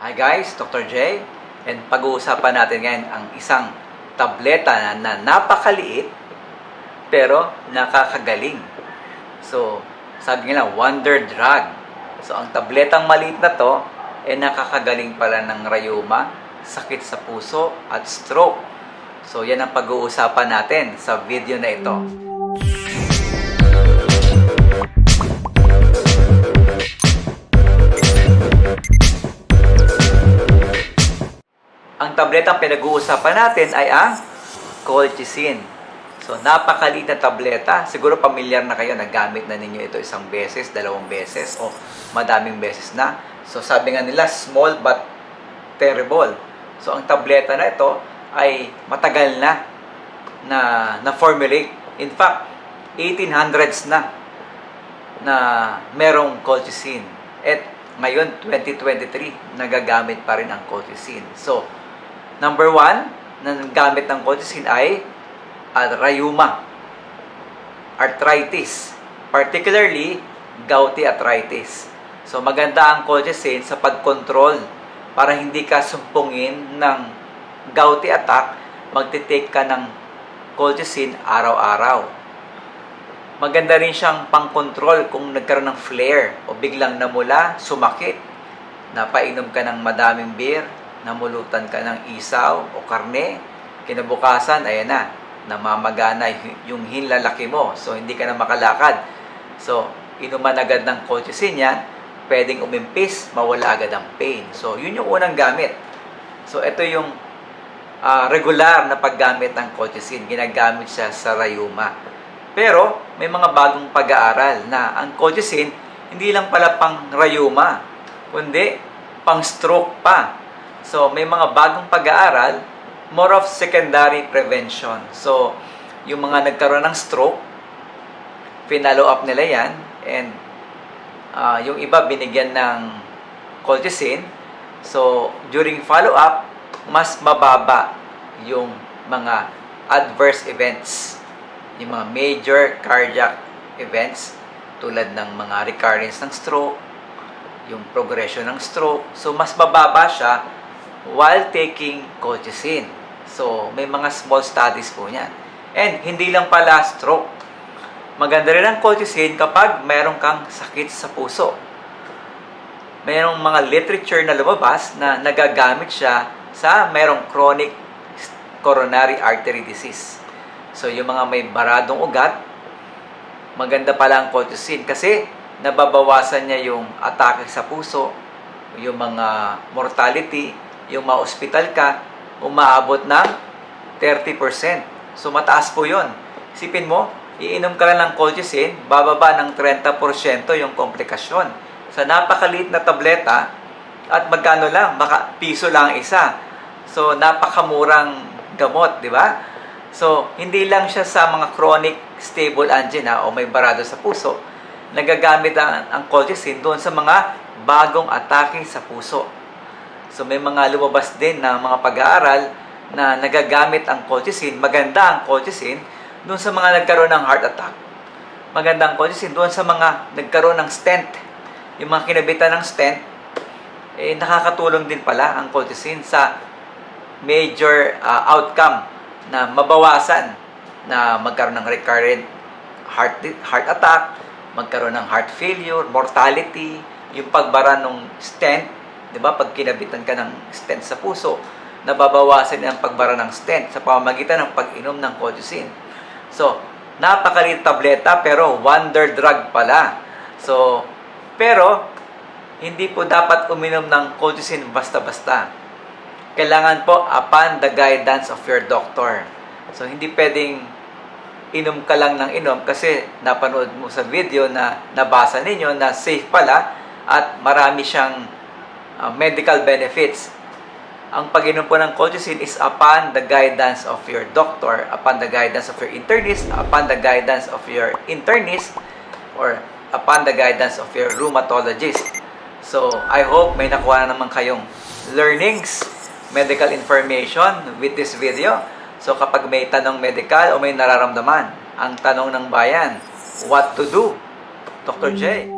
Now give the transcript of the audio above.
Hi guys, Dr. J. And pag-uusapan natin ngayon ang isang tableta na, na napakaliit pero nakakagaling. So, sabi nila, wonder drug. So, ang tabletang maliit na to, eh nakakagaling pala ng rayuma, sakit sa puso, at stroke. So, yan ang pag-uusapan natin sa video na ito. Ang tabletang pinag-uusapan natin ay ang colchicine. So, napakaliit na tableta. Siguro pamilyar na kayo, nagamit na ninyo ito isang beses, dalawang beses, o madaming beses na. So, sabi nga nila, small but terrible. So, ang tableta na ito ay matagal na na na-formulate. In fact, 1800s na na merong colchicine. At ngayon, 2023, nagagamit pa rin ang colchicine. So, number one, na gamit ng colchicine ay rheuma, arthritis, particularly gouty arthritis. So, maganda ang colchicine sa pag-control para hindi ka sumpungin ng gouty attack, magte-take ka ng colchicine araw-araw. Maganda rin siyang pang-control kung nagkaroon ng flare o biglang namula, sumakit, napainom ka ng madaming beer, namulutan ka ng isaw o karne, kinabukasan, ayan na, namamagana yung hinlalaki mo. So, hindi ka na makalakad. So, inuman agad ng colchicine yan, pwedeng umimpis, mawala agad ang pain. So, yun yung unang gamit. So, ito yung ah, regular na paggamit ng colchicine. Ginagamit siya sa rayuma. Pero, may mga bagong pag-aaral na ang colchicine, hindi lang pala pang rayuma, kundi pang stroke pa. So, may mga bagong pag-aaral, more of secondary prevention. So, yung mga nagkaroon ng stroke, pinalo up nila yan, and ah, yung iba binigyan ng colchicine. So, during follow-up, mas mababa yung mga adverse events, yung mga major cardiac events tulad ng mga recurrence ng stroke, yung progression ng stroke. So, mas bababa siya while taking colchicine. So, may mga small studies po niyan. And, hindi lang pala stroke. Maganda rin ang colchicine kapag meron kang sakit sa puso. Mayroong mga literature na lumabas na nagagamit siya sa merong chronic coronary artery disease. So, yung mga may baradong ugat, maganda pala ang colchicine kasi nababawasan niya yung atake sa puso, yung mga mortality, yung ma-hospital ka, umaabot ng 30%. So, mataas po yun. Isipin mo, iinom ka lang ng colchicine, bababa ng 30% yung komplikasyon. Sa napakaliit na tableta, at magkano lang, baka piso lang ang isa. So, napakamurang gamot, di ba? So, hindi lang siya sa mga chronic stable angina o may barado sa puso. Nagagamit ang, ang colchicine doon sa mga bagong atake sa puso. So, may mga lumabas din na mga pag-aaral na nagagamit ang colchicine, maganda ang colchicine doon sa mga nagkaroon ng heart attack. Maganda ang colchicine doon sa mga nagkaroon ng stent. Yung mga kinabitan ng stent, eh, nakakatulong din pala ang colchicine sa major uh, outcome na mabawasan na magkaroon ng recurrent heart heart attack, magkaroon ng heart failure, mortality, yung pagbara ng stent, 'di ba? Pag kinabitan ka ng stent sa puso, nababawasan ang pagbara ng stent sa pamamagitan ng pag-inom ng colchicine. So, napakaliit tableta pero wonder drug pala. So, pero hindi po dapat uminom ng colchicine basta-basta. Kailangan po upon the guidance of your doctor. So, hindi pwedeng inom ka lang ng inom kasi napanood mo sa video na nabasa ninyo na safe pala at marami siyang uh, medical benefits. Ang pag-inom po ng colchicine is upon the guidance of your doctor, upon the guidance of your internist, upon the guidance of your internist, or upon the guidance of your rheumatologist. So, I hope may nakuha na naman kayong learnings, medical information with this video. So, kapag may tanong medical o may nararamdaman, ang tanong ng bayan, what to do? Dr. J.